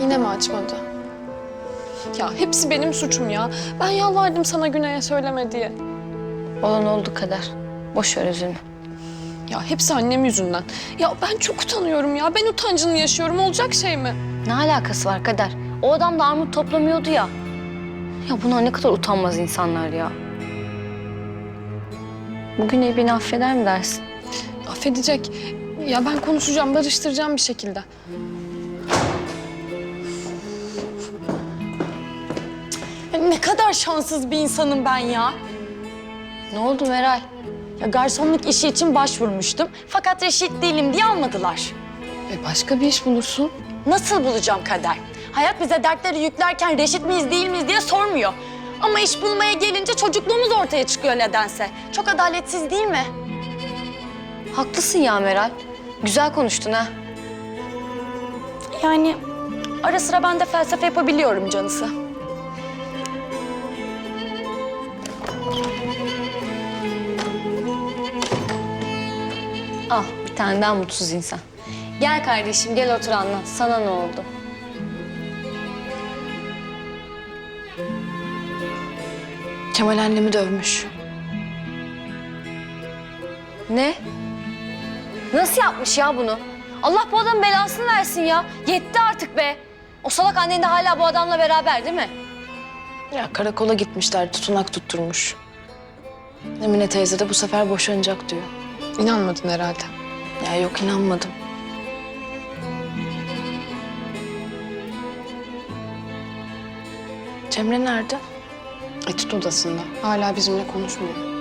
Yine mi açmadı? Ya hepsi benim suçum ya. Ben yalvardım sana Güney'e söyleme diye. Olan oldu kadar. Boş ver üzülme. Ya hepsi annem yüzünden. Ya ben çok utanıyorum ya. Ben utancını yaşıyorum. Olacak şey mi? Ne alakası var Kader? O adam da armut toplamıyordu ya. Ya bunlar ne kadar utanmaz insanlar ya. Bugün beni affeder mi dersin? Affedecek. Ya ben konuşacağım, barıştıracağım bir şekilde. Ya ne kadar şanssız bir insanım ben ya. Ne oldu Meral? Ya garsonluk işi için başvurmuştum. Fakat reşit değilim diye almadılar. E başka bir iş bulursun. Nasıl bulacağım kader? Hayat bize dertleri yüklerken reşit miyiz değil miyiz diye sormuyor. Ama iş bulmaya gelince çocukluğumuz ortaya çıkıyor nedense. Çok adaletsiz değil mi? Haklısın ya Meral. Güzel konuştun ha. Yani ara sıra ben de felsefe yapabiliyorum canısı. Al bir tane daha mutsuz insan. Gel kardeşim gel otur anlat. Sana ne oldu? Kemal annemi dövmüş. Ne? Nasıl yapmış ya bunu? Allah bu adamın belasını versin ya. Yetti artık be. O salak annen de hala bu adamla beraber değil mi? Ya karakola gitmişler, tutunak tutturmuş. Emine teyze de bu sefer boşanacak diyor. İnanmadın herhalde. Ya yok inanmadım. Cemre nerede? Etüt odasında. Hala bizimle konuşmuyor.